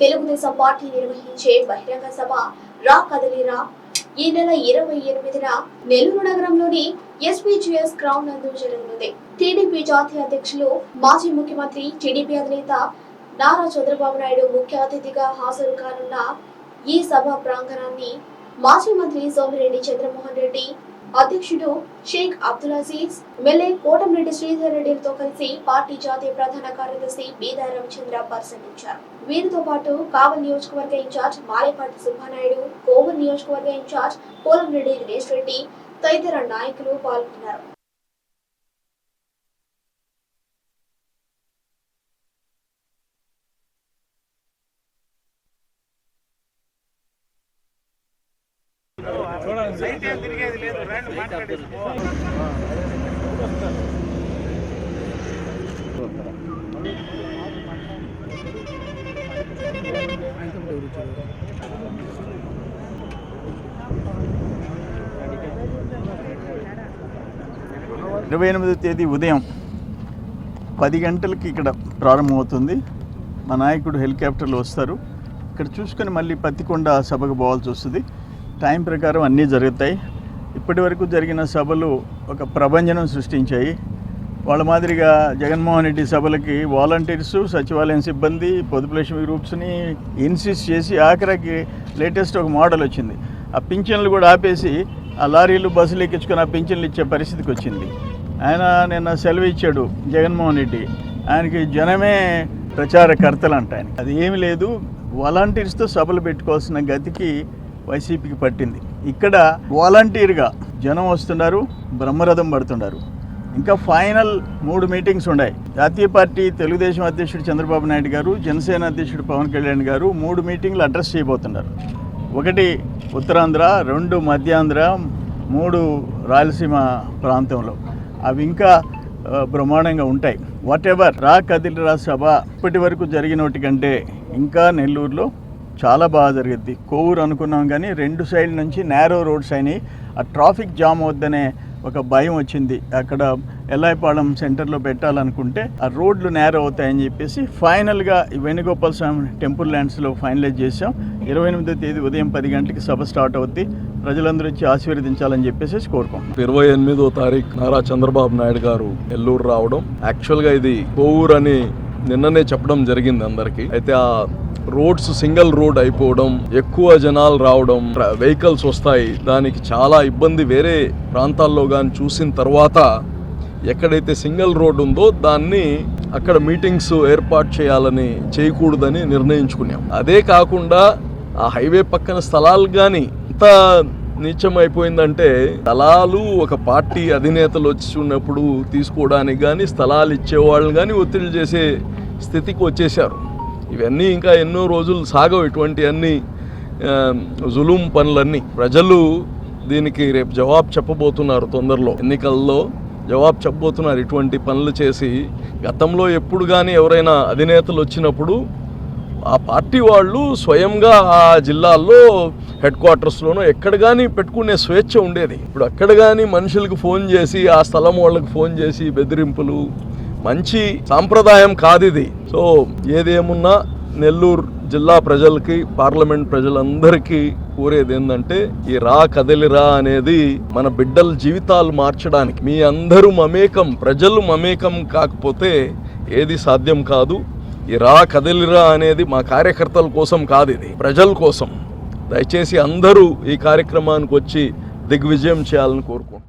Telugu Desam party నిర్వహించే బహిరంగ సభ. రా కదలిరా ఈ నెల ఇరవై ఎనిమిదిన నెల్లూరు నగరంలోని ఎస్పీజీఎస్ గ్రౌండ్ నందు జరగనుంది. టీడీపీ జాతీయ అధ్యక్షులు మాజీ ముఖ్యమంత్రి టీడీపీ అధినేత నారా చంద్రబాబు నాయుడు ముఖ్య అతిథిగా హాజరు కానున్న ఈ సభ ప్రాంగణాన్ని మాజీ మంత్రి సోమిరెడ్డి చంద్రమోహన్ రెడ్డి అధ్యక్షుడు షేక్ అబ్దుల్ అజీజ్ ఎమ్మెల్యే కోటమిరెడ్డి శ్రీధర్ రెడ్డిలతో కలిసి పార్టీ జాతీయ ప్రధాన కార్యదర్శి బీదా రవిచంద్ర పరిశీలించారు. వీరితో పాటు కావల్ నియోజకవర్గ ఇన్ఛార్జ్ మాలేపాటి సుబ్బానాయుడు కోవూరు నియోజకవర్గ ఇన్ఛార్జ్ పోలంరెడ్డి దినేష్ రెడ్డి తదితర నాయకులు పాల్గొన్నారు. ఇరవై ఎనిమిదో తేదీ ఉదయం పది గంటలకి ఇక్కడ ప్రారంభమవుతుంది. మా నాయకుడు హెలికాప్టర్లు వస్తారు. ఇక్కడ చూసుకొని మళ్ళీ పత్తికొండ సభకు పోవాల్సి వస్తుంది. టైం ప్రకారం అన్నీ జరుగుతాయి. ఇప్పటి వరకు జరిగిన సభలు ఒక ప్రభంజనం సృష్టించాయి. వాళ్ళ మాదిరిగా జగన్మోహన్ రెడ్డి సభలకి వాలంటీర్స్ సచివాలయం సిబ్బంది పొదుపులక్ష్మి గ్రూప్స్ని ఇన్సిస్ట్ చేసి ఆఖరికి లేటెస్ట్ ఒక మోడల్ వచ్చింది. ఆ పింఛన్లు కూడా ఆపేసి ఆ లారీలు బస్సులు ఎక్కించుకొని ఆ పింఛన్లు ఇచ్చే పరిస్థితికి వచ్చింది. ఆయన నిన్న సెలవు ఇచ్చాడు జగన్మోహన్ రెడ్డి. ఆయనకి జనమే ప్రచారకర్తలు అంట ఆయన. అది ఏమి లేదు. వాలంటీర్స్తో సభలు పెట్టుకోవాల్సిన గతికి వైసీపీకి పట్టింది. ఇక్కడ వాలంటీర్గా జనం వస్తున్నారు బ్రహ్మరథం పడుతున్నారు. ఇంకా ఫైనల్ మూడు మీటింగ్స్ ఉన్నాయి. జాతీయ పార్టీ తెలుగుదేశం అధ్యక్షుడు చంద్రబాబు నాయుడు గారు జనసేన అధ్యక్షుడు పవన్ కళ్యాణ్ గారు మూడు మీటింగ్లు అడ్రస్ చేయబోతున్నారు. ఒకటి ఉత్తరాంధ్ర రెండు మధ్యాంధ్ర మూడు రాయలసీమ ప్రాంతంలో. అవి ఇంకా బ్రహ్మాండంగా ఉంటాయి. వాట్ ఎవర్ రా కదిలిరా సభ ఇప్పటి వరకు జరిగిన కంటే ఇంకా నెల్లూరులో చాలా బాగా జరిగింది. కోవూరు అనుకున్నాం కానీ రెండు సైడ్ నుంచి నేరో రోడ్స్ అయినాయి. ఆ ట్రాఫిక్ జామ్ అవుద్దనే ఒక భయం వచ్చింది. అక్కడ ఎల్లాయిపాళెం సెంటర్లో పెట్టాలనుకుంటే ఆ రోడ్లు నేరో అవుతాయని చెప్పేసి ఫైనల్గా వేణుగోపాల స్వామి టెంపుల్ ల్యాండ్స్లో ఫైనలైజ్ చేసాం ఇరవై ఎనిమిదో తేదీ ఉదయం పది గంటలకి సభ స్టార్ట్ అవుద్ది. ప్రజలందరూ వచ్చి ఆశీర్వదించాలని చెప్పేసి కోరుకోం. ఇరవై ఎనిమిదో తారీఖు నారా చంద్రబాబు నాయుడు గారు నెల్లూరు రావడం. యాక్చువల్గా ఇది కోవూరు అని నిన్ననే చెప్పడం జరిగింది అందరికి. అయితే ఆ రోడ్స్ సింగిల్ రోడ్ అయిపోవడం ఎక్కువ జనాలు రావడం వెహికల్స్ వస్తాయి దానికి చాలా ఇబ్బంది వేరే ప్రాంతాల్లో కానీ చూసిన తర్వాత ఎక్కడైతే సింగిల్ రోడ్ ఉందో దాన్ని అక్కడ మీటింగ్స్ ఏర్పాటు చేయాలని చేయకూడదని నిర్ణయించుకున్నాం. అదే కాకుండా ఆ హైవే పక్కన స్థలాలు కానీ ఇంత నిత్యమైపోయిందంటే అయిపోయిందంటే స్థలాలు ఒక పార్టీ అధినేతలు వచ్చి ఉన్నప్పుడు తీసుకోవడానికి కానీ స్థలాలు ఇచ్చేవాళ్ళు కానీ ఒత్తిడి చేసే స్థితికి వచ్చేసారు ఇవన్నీ ఇంకా ఎన్నో రోజులు సాగవు ఇటువంటి అన్ని జులుం పనులన్నీ. ప్రజలు దీనికి రేపు జవాబు చెప్పబోతున్నారు తొందరలో. ఎన్నికల్లో జవాబు చెప్పబోతున్నారు ఇటువంటి పనులు చేసి గతంలో ఎప్పుడు కానీ ఎవరైనా అధినేతలు వచ్చినప్పుడు ఆ పార్టీ వాళ్ళు స్వయంగా ఆ జిల్లాల్లో హెడ్ క్వార్టర్స్లోనూ ఎక్కడ కానీ పెట్టుకునే స్వేచ్ఛ ఉండేది. ఇప్పుడు అక్కడ కానీ మనుషులకు ఫోన్ చేసి ఆ స్థలం వాళ్ళకి ఫోన్ చేసి బెదిరింపులు. మంచి సాంప్రదాయం కాదు ఇది సో ఏదేమున్నా నెల్లూరు జిల్లా ప్రజలకి పార్లమెంట్ ప్రజలందరికీ కోరేది ఏంటంటే ఈ రా కదలిరా అనేది మన బిడ్డల జీవితాలు మార్చడానికి. మీ అందరూ మమేకం ప్రజలు మమేకం కాకపోతే ఏది సాధ్యం కాదు. రా కదలిరా అనేది మా కార్యకర్తల కోసం కాదు ఇది. ప్రజల కోసం. దయచేసి అందరూ ఈ కార్యక్రమానికి వచ్చి దిగ్విజయం చేయాలని కోరుకుంటున్నాను